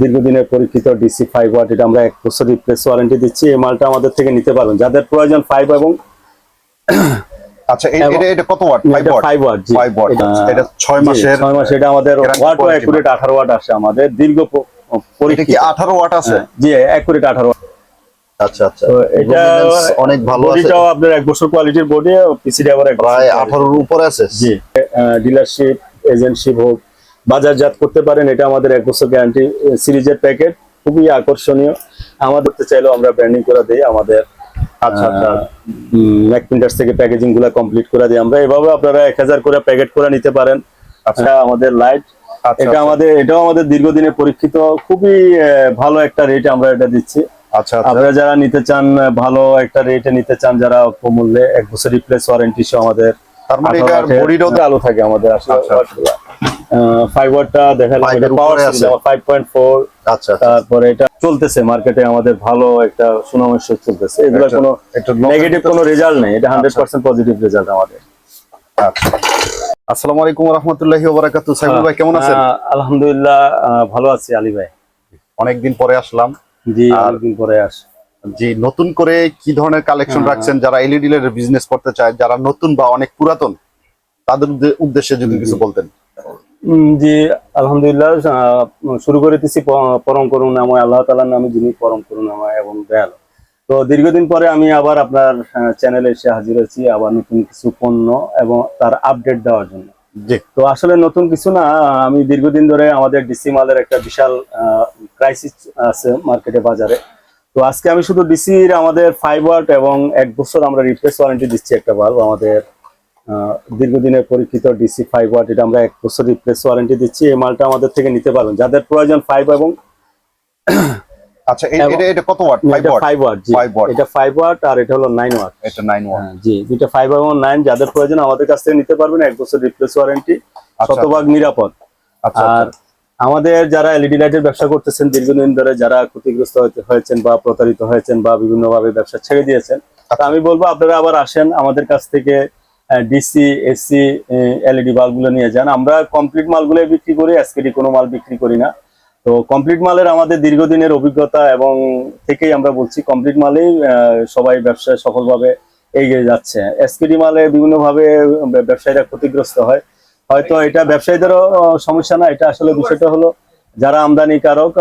দীর্ঘদিনের পরীক্ষিত DC five watt এটা আমরা এক বছর রিপ্লেস ওয়ারেন্টি দিচ্ছি। এই মালটা আমাদের থেকে নিতে পারবেন। যাদের প্রয়োজন ফাইভ এবং আচ্ছা এটা এটা কত watt five watt five watt জি। ওয়াট এটা এটা ছয় মাসের ছয় মাস এটা আমাদের ওয়াট আসে আমাদের দীর্ঘ কি পরীক্ষিত। আঠারো ওয়াট আছে? হ্যাঁ, জি ওয়াট আচ্ছা আচ্ছা। এটা অনেক ভালো আছে। আপনার এক বছর কোয়ালিটির বডি আবার প্রায় উপরে আছে। জি ডিলারশিপ এজেন্টশিপ হোক বাজারজাত করতে পারেন এটা আমাদের এক বছর গ্যারান্টি সিরিজের প্যাকেট খুবই আকর্ষণীয়। আমাদের চাইলেও আমরা ব্র্যান্ডিং করে দিই আমাদের ম্যাক প্রিন্টার্স থেকে প্যাকেজিংগুলা কমপ্লিট করে দিই আমরা। এভাবে আপনারা এক হাজার করে প্যাকেট করে নিতে পারেন। আচ্ছা আমাদের লাইট আচ্ছা, এটা আচ্ছা। আমাদের এটাও আমাদের দীর্ঘদিনে পরীক্ষিত খুবই ভালো একটা রেট আমরা এটা দিচ্ছি। আচ্ছা আপনারা যারা নিতে চান ভালো একটা রেটে নিতে চান যারা অল্প মূল্যে এক বছর রিপ্লেস ওয়ারেন্টি সহ আমাদের মানে আলো থাকে আমাদের আসলে ফাইভ দেখা পাওয়ার আছে। ফাইভ পয়েন্ট ফোর আচ্ছা। তারপরে এটা চলতেছে মার্কেটে আমাদের ভালো একটা সুনামের সাথে চলতেছে। এগুলো কোনো নেগেটিভ কোনো রেজাল্ট নেই এটা হান্ড্রেড পার্সেন্ট পজিটিভ রেজাল্ট আমাদের। আচ্ছা। আসসালামু আলাইকুম রহমতুল্লাহি ওবারাকাতু। সাইবুল ভাই কেমন আছেন? আলহামদুলিল্লাহ ভালো আছি আলী ভাই। অনেকদিন পরে আসলাম। জি অনেকদিন পরে আস জি নতুন করে কি ধরনের কালেকশন। রাখছেন? যারা এলইডি এর বিজনেস করতে চায় যারা নতুন বা অনেক পুরাতন তাদের উদ্দেশ্যে যদি কিছু বলতেন। জি আলহামদুলিল্লাহ শুরু করে দিচ্ছি পরম করুণাময় আল্লাহ তালার নামে যিনি পরম করুন করুণাময় এবং দয়ালু। তো দীর্ঘদিন পরে আমি আবার আপনার চ্যানেলে এসে হাজির হয়েছি আবার নতুন কিছু পণ্য এবং তার আপডেট দেওয়ার জন্য। তো আসলে নতুন কিছু না আমি দীর্ঘদিন ধরে আমাদের ডিসি মালের একটা বিশাল ক্রাইসিস আছে মার্কেটে বাজারে। তো আজকে আমি শুধু ডিসির আমাদের ফাইভ ওয়াট এবং এক বছর আমরা রিপ্লেস ওয়ারেন্টি দিচ্ছি একটা বাল্ব আমাদের দীর্ঘদিনের পরীক্ষিত ডিসি ফাইভ ওয়াট এটা আমরা এক বছর রিপ্লেস ওয়ারেন্টি দিচ্ছি এই মালটা আমাদের থেকে নিতে পারবেন। যাদের প্রয়োজন ফাইভ এবং আচ্ছা এটা এটা কত ওয়াট ফাইভ এটা ওয়াট ফাইভ ওয়াট জি। Five watt। এটা ফাইভ ওয়াট আর এটা হলো নাইন ওয়াট এটা নাইন ওয়াট হ্যাঁ, জি এবং নাইন যাদের প্রয়োজন আমাদের কাছ থেকে নিতে পারবেন এক বছর রিপ্লেস ওয়ারেন্টি আচ্ছা। শতভাগ নিরাপদ। আচ্ছা আর আমাদের যারা এলইডি লাইটের ব্যবসা করতেছেন দীর্ঘদিন ধরে যারা ক্ষতিগ্রস্ত হয়েছেন বা প্রতারিত হয়েছেন বা বিভিন্নভাবে ব্যবসা ছেড়ে দিয়েছেন তা আমি বলব আপনারা আবার আসেন আমাদের কাছ থেকে ডিসি এসি এলইডি বাল্বগুলো নিয়ে যান। আমরা কমপ্লিট মালগুলো বিক্রি করি এসকেডি কোনো মাল বিক্রি করি না। তো কমপ্লিট মালের আমাদের দীর্ঘদিনের অভিজ্ঞতা এবং থেকেই আমরা বলছি কমপ্লিট মালেই সবাই ব্যবসায় সফলভাবে এগিয়ে যাচ্ছে। এসকেডি মালে বিভিন্নভাবে ব্যবসায়ীরা ক্ষতিগ্রস্ত হয়। হয়তো এটা ব্যবসায়ীদেরও সমস্যা না, এটা আসলে বিষয়টা হলো যারা আমদানিকারক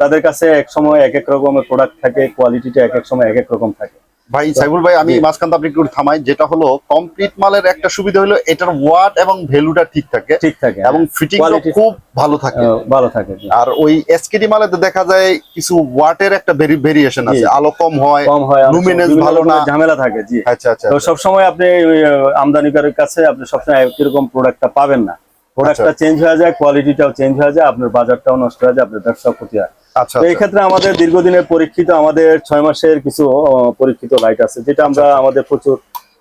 তাদের কাছে এক সময় এক এক রকমের প্রোডাক্ট থাকে কোয়ালিটিটা এক এক সময় এক এক রকম থাকে। ভাই সাইবুল ভাই আমি। মাঝখান আপনি একটু থামাই যেটা হলো কমপ্লিট মালের একটা সুবিধা হলো এটার ওয়াট এবং ভ্যালুটা ঠিক থাকে ঠিক থাকে এবং ফিটিং খুব ভালো থাকে। ভালো থাকে আর ওই এসকেডি মালে দেখা যায় কিছু ওয়াটের একটা ভেরিয়েশন আছে। আলো কম হয় কম হয় সময় বিভিন্ন ভালো না। ঝামেলা থাকে জি। আচ্ছা আচ্ছা তো সবসময় আপনি ওই, আহ, আমদানিকারের কাছে আপনি সবসময় একই রকম প্রোডাক্টটা পাবেন না। প্রোডাক্টটা আচ্ছা। চেঞ্জ হয়ে যায় কোয়ালিটিটাও চেঞ্জ হয়ে যায় আপনার বাজারটাও নষ্ট হয়ে যায় আপনার ব্যবসা ক্ষতি হয়। আচ্ছা এই আচ্ছা। ক্ষেত্রে আমাদের দীর্ঘদিনের পরীক্ষিত আমাদের ছয় মাসের কিছু পরীক্ষিত লাইট আছে যেটা আমরা আমাদের প্রচুর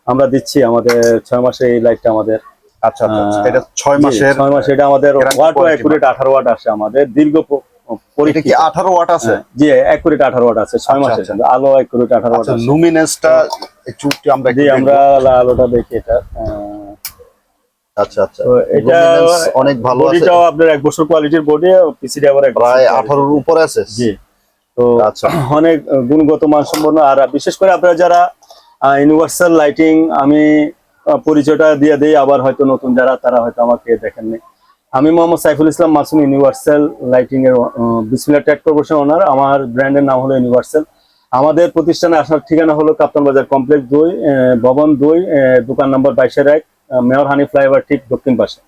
আমরা দিচ্ছি আমাদের ছয় মাসে এই লাইটটা আমাদের আচ্ছা আচ্ছা আচ্ছা। এটা ছয় মাসের ছয় মাসে এটা আমাদের guarantee ওয়াট অ্যাকুরেট আঠারো ওয়াট আসে আমাদের দীর্ঘ আঠারো ওয়াট আছে হ্যাঁ, জি অ্যাকুরেট আঠারো ওয়াট আছে ছয় আচ্ছা, মাসের আচ্ছা। কিন্তু আলো অ্যাকুরেট আঠারো ওয়াট আচ্ছা একটু একটু আমরা আমরা আলোটা দেখি এটা আচ্ছা আচ্ছা। এটা অনেক ভালো আছে। আপনার এক বছর কোয়ালিটির বডি প্রায় উপরে আছে। জি। তো আচ্ছা। অনেক গুণগত মানসম্পন্ন। আর বিশেষ করে আপনারা যারা ইউনিভার্সাল লাইটিং আমি পরিচয়টা দিয়ে দিই আবার হয়তো নতুন যারা তারা হয়তো আমাকে দেখেননি আমি মোহাম্মদ সাইফুল ইসলাম মাসুম ইউনিভার্সাল লাইটিং এর বিসমিল্লা টেক কর্পোরেশন ওনার আমার ব্র্যান্ডের নাম হলো ইউনিভার্সাল আমাদের প্রতিষ্ঠানে আসার ঠিকানা হলো কাপ্তান বাজার কমপ্লেক্স দুই ভবন দুই দোকান নম্বর বাইশের এক। মেয়র হানি ফ্লাইওভার ঠিক দক্ষিণ পাশে।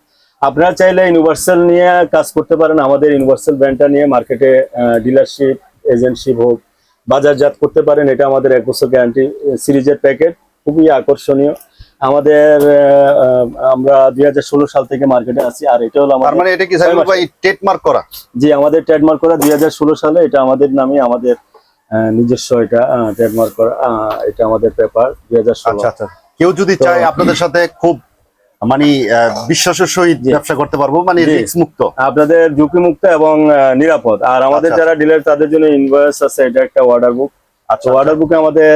আপনারা চাইলে ইউনিভার্সাল নিয়ে কাজ করতে পারেন আমাদের ইউনিভার্সাল ব্র্যান্ডটা নিয়ে মার্কেটে ডিলারশিপ এজেন্টশিপ হোক বাজারজাত করতে পারেন এটা আমাদের এক বছর গ্যারান্টি সিরিজের প্যাকেট খুবই আকর্ষণীয়। আমাদের আমরা দুই হাজার ষোলো সাল থেকে মার্কেটে আছি আর এটা হলো আমার মানে এটা কি ট্রেডমার্ক করা? জি আমাদের ট্রেডমার্ক করা দুই ষোলো সালে এটা আমাদের নামে আমাদের নিজস্ব এটা ট্রেডমার্ক করা এটা আমাদের পেপার দুই আচ্ছা আচ্ছা। কেউ যদি চায় আপনাদের সাথে খুব মানে বিশ্বাসের সহিত ব্যবসা করতে পারব মানে রিস্ক মুক্ত আপনাদের ঝুঁকি মুক্ত এবং নিরাপদ। আর আমাদের আচ্ছা। যারা ডিলার তাদের জন্য ইনভয়েস আছে এটা একটা অর্ডার বুক আচ্ছা অর্ডার বুকে আমাদের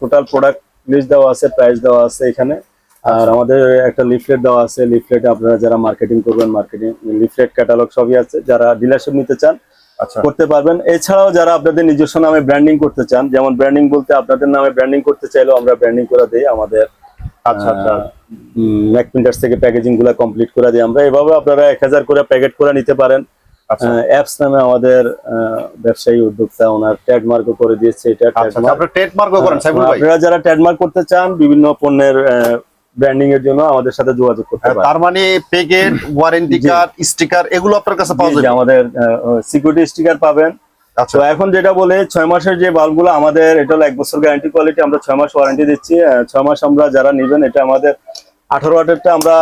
টোটাল প্রোডাক্ট লিস্ট দেওয়া আছে প্রাইস দেওয়া আছে এখানে। আর আমাদের একটা লিফলেট দেওয়া আছে লিফলেটে আপনারা যারা মার্কেটিং করবেন মার্কেটিং লিফলেট ক্যাটালগ সবই আছে। যারা ডিলারশিপ নিতে চান আচ্ছা করতে পারবেন। এছাড়াও যারা আপনাদের নিজস্ব নামে ব্র্যান্ডিং করতে চান যেমন ব্র্যান্ডিং বলতে আপনাদের নামে ব্র্যান্ডিং করতে চাইলেও আমরা ব্র্যান্ডিং করে দিই আমাদের আচ্ছা আচ্ছা। থেকে প্যাকেজিংগুলা কমপ্লিট করে দিই আমরা। এভাবে আপনারা এক হাজার করে প্যাকেট করে নিতে পারেন। আচ্ছা। অ্যাপস নামে আমাদের ব্যবসায়ী উদ্যোক্তা ওনার করে দিয়েছে। এটা আচ্ছা। আপনার যারা ট্যাগমার্ক করতে চান বিভিন্ন পণ্যের ব্র্যান্ডিং এর জন্য আমাদের সাথে যোগাযোগ করতে পারেন তার মানে প্যাকেট ওয়ারেন্টি কার্ড স্টিকার এগুলো আপনার কাছে পাওয়া যাবে? আমাদের সিকিউরিটি স্টিকার পাবেন। আচ্ছা। এখন যেটা বলে ছয় মাসের যে বাল্বগুলো আমাদের এটা হলো এক বছর গ্যারান্টি কোয়ালিটি আমরা ছয় মাস ওয়ারেন্টি দিচ্ছি। ছয় মাস আমরা যারা নেবেন এটা আমাদের আঠারো ওয়াটেরটা আমরা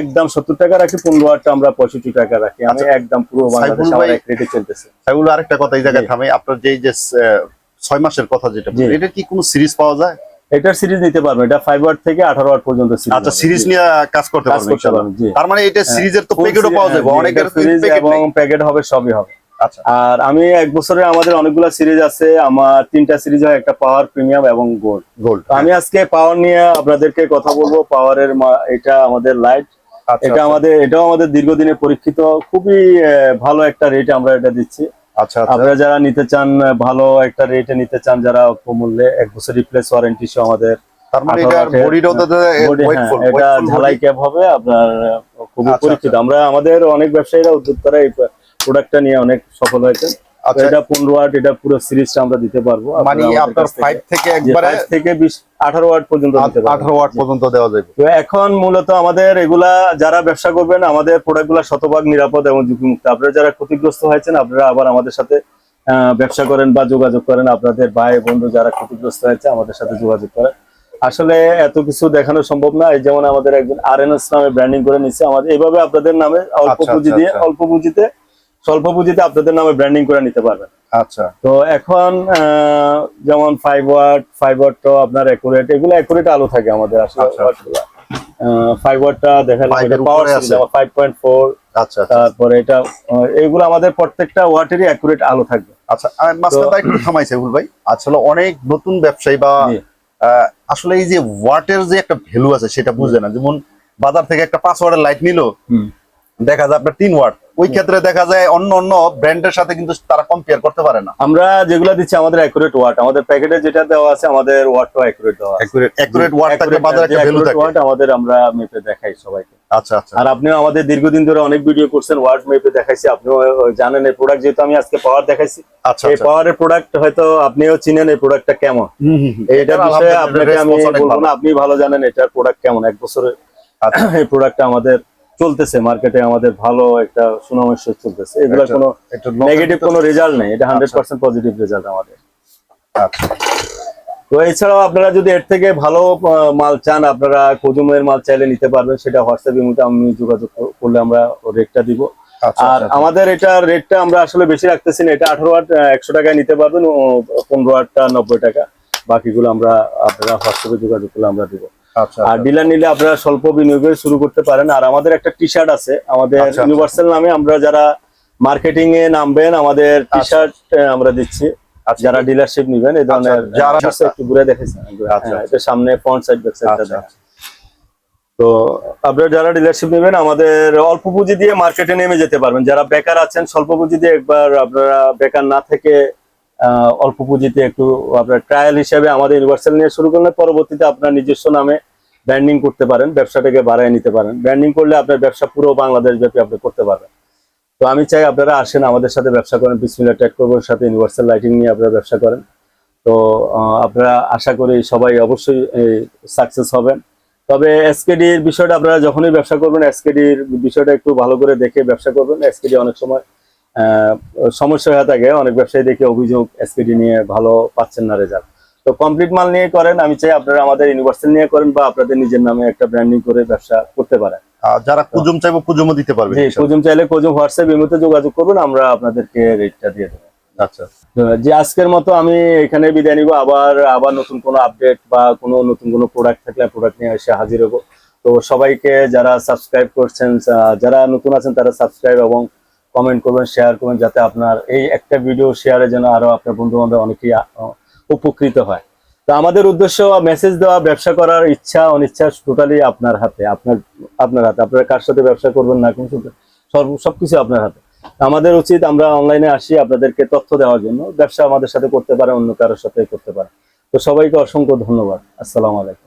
একদম সত্তর টাকা রাখি পনেরো ওয়াটটা আমরা পঁয়ষট্টি টাকা রাখি। আমি আচ্ছা। একদম পুরো বাংলাদেশ আমার এক রেটে চলতেছে। সেগুলো আরেকটা কথা এই জায়গায়। থামে। আপনার যে যে ছয় মাসের কথা যেটা এটা কি কোনো সিরিজ পাওয়া যায়? এটার সিরিজ নিতে পারবেন। এটা ফাইভ ওয়াট থেকে আঠারো ওয়াট পর্যন্ত series আচ্ছা সিরিজ নিয়ে কাজ করতে পারবেন ইনশাআল্লাহ। তার মানে এটা সিরিজের তো প্যাকেটও পাওয়া যাবে হ্যাঁ, অনেকের এটা প্যাকেট এবং প্যাকেট হবে সবই হবে। আচ্ছা। আর আমি এক বছরে আমাদের অনেকগুলো সিরিজ আছে আমার তিনটা সিরিজ হয় একটা পাওয়ার প্রিমিয়াম এবং গোল্ড গোল্ড তো আমি আজকে পাওয়ার নিয়ে আপনাদেরকে কথা বলব পাওয়ারের এটা আমাদের লাইট আচ্ছা এটা আমাদের এটাও আমাদের দীর্ঘদিনে পরীক্ষিত খুবই ভালো একটা রেট আমরা এটা দিচ্ছি। আচ্ছা আচ্ছা। আপনারা যারা নিতে চান ভালো একটা রেটে নিতে চান যারা অল্প মূল্যে এক বছর রিপ্লেস ওয়ারেন্টি সহ আমাদের মানে এটা হ্যাঁ, এটা ঝালাই ক্যাব হবে আপনার খুবই আচ্ছা, পরিচিত। আমরা আমাদের অনেক ব্যবসায়ীরা উদ্যোক্তারা এই প্রোডাক্টটা নিয়ে অনেক সফল হয়েছে। আচ্ছা। এটা পনেরো ওয়াট এটা পুরো সিরিজটা আমরা দিতে পারব। মানে আপনার কাছ থেকে- একবারে five থেকে বিশ আঠারো ওয়াট পর্যন্ত দিতে পারব। আঠারো ওয়াট পর্যন্ত দেওয়া যাবে। তো এখন মূলত আমাদের এগুলা যারা ব্যবসা করবেন আমাদের প্রোডাক্টগুলো শতভাগ নিরাপদ এবং ঝুঁকিমুক্ত। আপনারা যারা ক্ষতিগ্রস্ত হয়েছেন আপনারা আবার আমাদের সাথে ব্যবসা করেন বা যোগাযোগ করেন। আপনাদের ভাই বন্ধু যারা ক্ষতিগ্রস্ত হয়েছে আমাদের সাথে যোগাযোগ করেন। আসলে এত কিছু দেখানো সম্ভব না। এই যেমন আমাদের একজন আর নামে ব্র্যান্ডিং করে নিচ্ছে। আমাদের এইভাবে আপনাদের নামে অল্প আচ্ছা, পুঁজি আচ্ছা, দিয়ে আচ্ছা। অল্প পুঁজিতে স্বল্প পুঁজিতে আপনাদের নামে ব্র্যান্ডিং করে নিতে পারবেন। আচ্ছা। তো এখন যেমন ফাইভ ওয়াট ফাইভ ওয়াটটাও আপনার একুরেট এগুলো একুরেট আলো থাকে আমাদের আসলে আচ্ছা, ফাইভ ওয়াটটা দেখেন Five এর পাওয়ার ফাইভ পয়েন্ট ফোর আচ্ছা আচ্ছা। তারপরে এটা আহ, এইগুলো আমাদের প্রত্যেকটা ওয়াটেরই অ্যাকুরেট আলো থাকবে। আচ্ছা মাঝখানটা একটু থামাইছে ভুল ভাই। আসলে অনেক নতুন ব্যবসায়ী বা আসলে এই যে ওয়াটের যে একটা ভ্যালু আছে সেটা বুঝে না। যেমন বাজার থেকে একটা পাঁচ ওয়াটের লাইট নিল। দেখা যায় আপনার তিন ওয়াট ওই ক্ষেত্রে দেখা যায় অন্য অন্য ব্র্যান্ডের সাথে কিন্তু তারা কম্পেয়ার করতে পারে না। আমরা যেগুলো দিচ্ছি আমাদের অ্যাকুরেট ওয়াট আমাদের প্যাকেটে যেটা দেওয়া আছে আমাদের ওয়াটটাও অ্যাকুরেট দেওয়া আছে। অ্যাকুরেট অ্যাকুরেট ওয়াট থাকলে বাজারে একটা ভ্যালু থাকে। ওয়াট আমাদের আমরা মেপে দেখাই সবাইকে। আচ্ছা আচ্ছা। আর আপনিও আমাদের দীর্ঘদিন ধরে অনেক ভিডিও করছেন ওয়ার্ড মেপে দেখাইছি। আপনিও জানেন এই প্রোডাক্ট যেহেতু আমি আজকে পাওয়ার দেখাইছি। আচ্ছা এই আচ্ছা। পাওয়ারের প্রোডাক্ট হয়তো আপনিও চিনেন এই প্রোডাক্টটা কেমন। হুম, হুম, হুম। এটার বিষয়ে আপনাকে আমি বলব না আপনি ভালো জানেন এটার প্রোডাক্ট কেমন। এক বছরে আচ্ছা। এই প্রোডাক্টটা আমাদের চলতেছে মার্কেটে আমাদের ভালো একটা সুনামের সহিত চলতেছে। এগুলো কোনো একটু নেগেটিভ কোনো রেজাল্ট নেই এটা হান্ড্রেড। পার্সেন্ট পজিটিভ রেজাল্ট আমাদের। আচ্ছা। তো এছাড়াও আপনারা যদি এর থেকে ভালো মাল চান আপনারা কজুমের মাল চাইলে নিতে পারবেন সেটা হোয়াটসঅ্যাপের মধ্যে আমি যোগাযোগ করলে আমরা রেটটা দিব। আচ্ছা আর আচ্ছা, আমাদের এটা রেটটা আমরা আসলে বেশি রাখতেছি না এটা আঠারো ওয়াট একশো টাকায় নিতে পারবেন ও পনেরো ওয়াটটা নব্বই টাকা। বাকিগুলো আমরা আপনারা হোয়াটসঅ্যাপে যোগাযোগ করলে আমরা দিব। আর ডিলার নিলে আপনারা স্বল্প বিনিয়োগে শুরু করতে পারেন। আর আমাদের একটা টি শার্ট আছে আমাদের আচ্ছা, আচ্ছা। ইউনিভার্সাল নামে আমরা যারা মার্কেটিং এ নামবেন আমাদের টি শার্ট আমরা দিচ্ছি। আচ্ছা। যারা ডিলারশিপ নিবেন এই ধরনের আচ্ছা, যারা- আচ্ছা, একটু ঘুরে দেখেছেন আচ্ছা, হ্যাঁ, এটা সামনে ফ্রন্ট সাইড ব্যাক সাইডটা আচ্ছা, তো আপনারা যারা ডিলারশিপ নেবেন আমাদের অল্প পুঁজি দিয়ে মার্কেটে নেমে যেতে পারবেন। যারা বেকার আছেন স্বল্প পুঁজি দিয়ে একবার আপনারা বেকার না থেকে অল্প পুঁজিতে একটু আপনার ট্রায়াল হিসেবে আমাদের ইউনিভার্সাল নিয়ে শুরু করলে পরবর্তীতে আপনার নিজস্ব নামে ব্র্যান্ডিং করতে পারেন, ব্যবসাটাকে বাড়ায় নিতে পারেন। ব্র্যান্ডিং করলে আপনার ব্যবসা পুরো বাংলাদেশ ব্যাপী আপনি করতে পারবেন। তো আমি চাই আপনারা আসেন, আমাদের সাথে ব্যবসা করেন বিসমিল্লা টেক করবের সাথে ইউনিভার্সাল লাইটিং নিয়ে আপনারা ব্যবসা করেন। তো আপনারা আশা করি সবাই অবশ্যই সাকসেস হবেন। তবে এসকেডির বিষয়টা আপনারা যখনই ব্যবসা করবেন এসকেডির বিষয়টা একটু ভালো করে দেখে ব্যবসা করবেন। এসকেডি অনেক সময় সমস্যা হয়ে থাকে। অনেক ব্যবসায়ী দেখে অভিযোগ এসপিডি নিয়ে ভালো পাচ্ছেন না রেজাল্ট তো কমপ্লিট মাল নিয়ে করেন আমি চাই আপনারা আমাদের ইউনিভার্সাল নিয়ে করেন বা আপনাদের নিজের নামে একটা ব্র্যান্ডিং করে ব্যবসা করতে পারেন। যারা কুজুম চাইব কুজুমও দিতে পারবে জি কোজুম চাইলে কোজুম হোয়াটসঅ্যাপ ইমোতে যোগাযোগ করবেন আমরা আপনাদেরকে রেটটা দিয়ে দেবো। আচ্ছা। যে আজকের মতো আমি এখানে বিদায় নিব। আবার আবার নতুন কোনো আপডেট বা কোনো নতুন কোনো প্রোডাক্ট থাকলে প্রোডাক্ট নিয়ে এসে হাজির হব। তো সবাইকে যারা সাবস্ক্রাইব করছেন যারা নতুন আছেন তারা সাবস্ক্রাইব এবং কমেন্ট করবেন শেয়ার করবেন যাতে আপনার এই একটা ভিডিও শেয়ারে যেন আরও আপনার বন্ধু বান্ধব অনেকেই উপকৃত হয়। তো আমাদের উদ্দেশ্য মেসেজ দেওয়া, ব্যবসা করার ইচ্ছা, অনিচ্ছা টোটালি আপনার হাতে, আপনার আপনার হাতে। আপনারা কার সাথে ব্যবসা করবেন না কিন্তু সব- সবকিছু আপনার হাতে। আমাদের উচিত আমরা অনলাইনে আসি, আপনাদেরকে তথ্য দেওয়ার জন্য। ব্যবসা আমাদের সাথে করতে পারে, অন্য কারোর সাথে করতে পারে। তো সবাইকে অসংখ্য ধন্যবাদ। আসসালামু আলাইকুম।